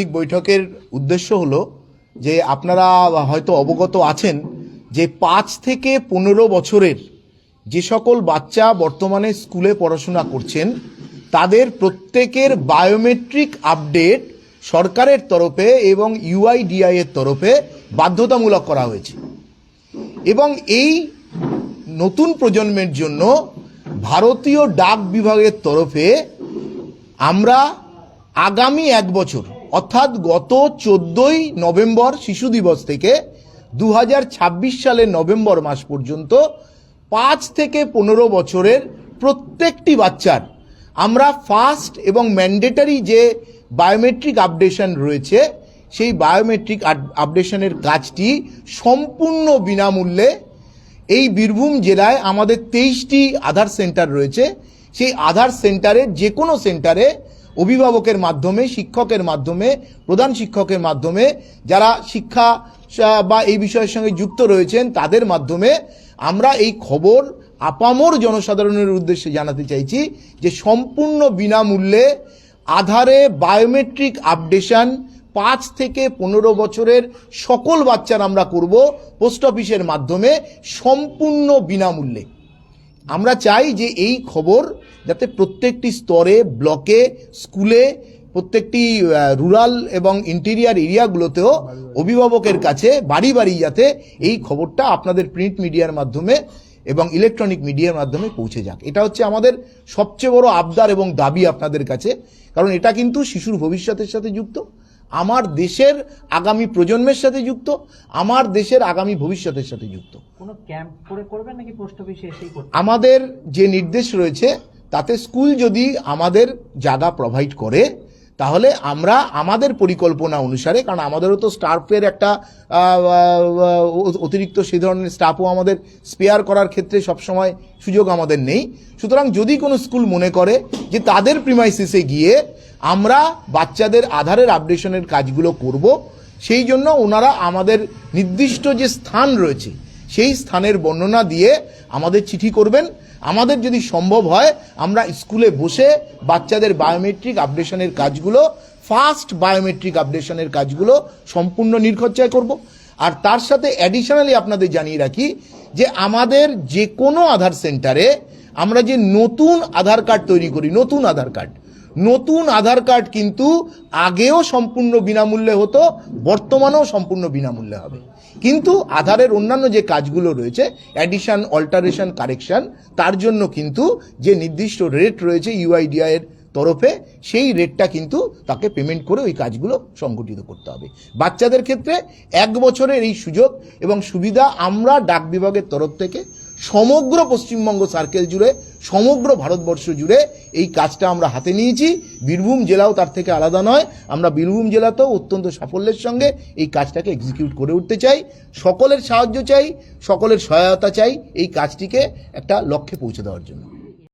বৈঠকের উদ্দেশ্য হলো যে আপনারা হয়তো অবগত আছেন যে পাঁচ থেকে পনেরো বছরের যে সকল বাচ্চা বর্তমানে স্কুলে পড়াশোনা করছেন, তাদের প্রত্যেকের বায়োমেট্রিক আপডেট সরকারের তরফে এবং ইউআইডিআই এর তরফে বাধ্যতামূলক করা হয়েছে। এবং এই নতুন প্রজন্মের জন্য ভারতীয় ডাক বিভাগের তরফে আমরা আগামী এক বছর অর্থাৎ গত চোদ্দই নভেম্বর শিশু দিবস থেকে দু হাজার ছাব্বিশ সালের নভেম্বর মাস পর্যন্ত পাঁচ থেকে পনেরো বছরের প্রত্যেকটি বাচ্চার আমরা ফার্স্ট এবং ম্যান্ডেটারি যে বায়োমেট্রিক আপডেশন রয়েছে, সেই বায়োমেট্রিক আপডেশনের কাজটি সম্পূর্ণ বিনামূল্যে এই বীরভূম জেলায় আমাদের তেইশটি আধার সেন্টার রয়েছে। সেই আধার সেন্টারের যে কোনো সেন্টারে অভিভাবকের মাধ্যমে, শিক্ষকের মাধ্যমে, প্রধান শিক্ষকের মাধ্যমে, যারা শিক্ষা বা এই বিষয়ের সঙ্গে যুক্ত রয়েছেন, তাদের মাধ্যমে আমরা এই খবর আপামর জনসাধারণের উদ্দেশ্যে জানাতে চাইছি যে সম্পূর্ণ বিনামূল্যে আধারে বায়োমেট্রিক আপডেশন পাঁচ থেকে পনেরো বছরের সকল বাচ্চার আমরা করব পোস্ট অফিসের মাধ্যমে সম্পূর্ণ বিনামূল্যে। আমরা চাই যে এই খবর যাতে প্রত্যেকটি স্তরে, ব্লকে, স্কুলে, প্রত্যেকটি রুরাল এবং ইন্টেরিয়ার এরিয়াগুলোতেও অভিভাবকের কাছে বাড়ি বাড়ি যাতে এই খবরটা আপনাদের প্রিন্ট মিডিয়ার মাধ্যমে এবং ইলেকট্রনিক মিডিয়ার মাধ্যমে পৌঁছে যাক। এটা হচ্ছে আমাদের সবচেয়ে বড় আবদার এবং দাবি আপনাদের কাছে। কারণ এটা কিন্তু শিশুর ভবিষ্যতের সাথে যুক্ত। আমার দেশের আগামী প্রজন্মের সাথে যুক্ত আমার দেশের আগামী ভবিষ্যতের সাথে যুক্ত। কোনো ক্যাম্প করে করবেন নাকি পোস্ট অফিসে এসেই করবে? আমাদের যে নির্দেশ রয়েছে তাতে স্কুল যদি আমাদের জায়গা প্রোভাইড করে তাহলে আমরা আমাদের পরিকল্পনা অনুসারে, কারণ আমাদেরও তো স্টাফের একটা অতিরিক্ত সেই ধরনের স্টাফও আমাদের স্পেয়ার করার ক্ষেত্রে সবসময় সুযোগ আমাদের নেই। সুতরাং যদি কোনো স্কুল মনে করে যে তাদের প্রিমাইসিসে গিয়ে আমরা বাচ্চাদের আধারের আপডেশনের কাজগুলো করব, সেই জন্য ওনারা আমাদের নির্দিষ্ট যে স্থান রয়েছে সেই স্থানের বর্ণনা দিয়ে আমাদের চিঠি করবেন। আমাদের যদি সম্ভব হয়, আমরা স্কুলে বসে বাচ্চাদের বায়োমেট্রিক আপডেশনের কাজগুলো ফাস্ট বায়োমেট্রিক আপডেশনের কাজগুলো সম্পূর্ণ নির্খরচায় করব। আর তার সাথে অ্যাডিশনালি আপনাদের জানিয়ে রাখি যে আমাদের যে কোনো আধার সেন্টারে আমরা যে নতুন আধার কার্ড তৈরি করি, নতুন আধার কার্ড নতুন আধার কার্ড কিন্তু আগেও সম্পূর্ণ বিনামূল্যে হতো, বর্তমানেও সম্পূর্ণ বিনামূল্যে হবে। কিন্তু আধারের অন্যান্য যে কাজগুলো রয়েছে অ্যাডিশন অল্টারেশন কারেকশন তার জন্য কিন্তু যে নির্দিষ্ট রেট রয়েছে ইউআইডিআই এর তরফে, সেই রেটটা কিন্তু তাকে পেমেন্ট করে ওই কাজগুলো সংগঠিত করতে হবে। বাচ্চাদের ক্ষেত্রে এক বছরের এই সুযোগ এবং সুবিধা আমরা ডাক বিভাগের তরফ থেকে সমগ্র পশ্চিমবঙ্গ সার্কেল জুড়ে, সমগ্র ভারতবর্ষ জুড়ে এই কাজটা আমরা হাতে নিয়েছি। বীরভূম জেলাও তার থেকে আলাদা নয়। আমরা বীরভূম জেলাতেও অত্যন্ত সাফল্যের সঙ্গে এই কাজটাকে এক্সিকিউট করে উঠতে চাই। সকলের সাহায্য চাই, সকলের সহায়তা চাই এই কাজটিকে একটা লক্ষ্যে পৌঁছে দেওয়ার জন্য।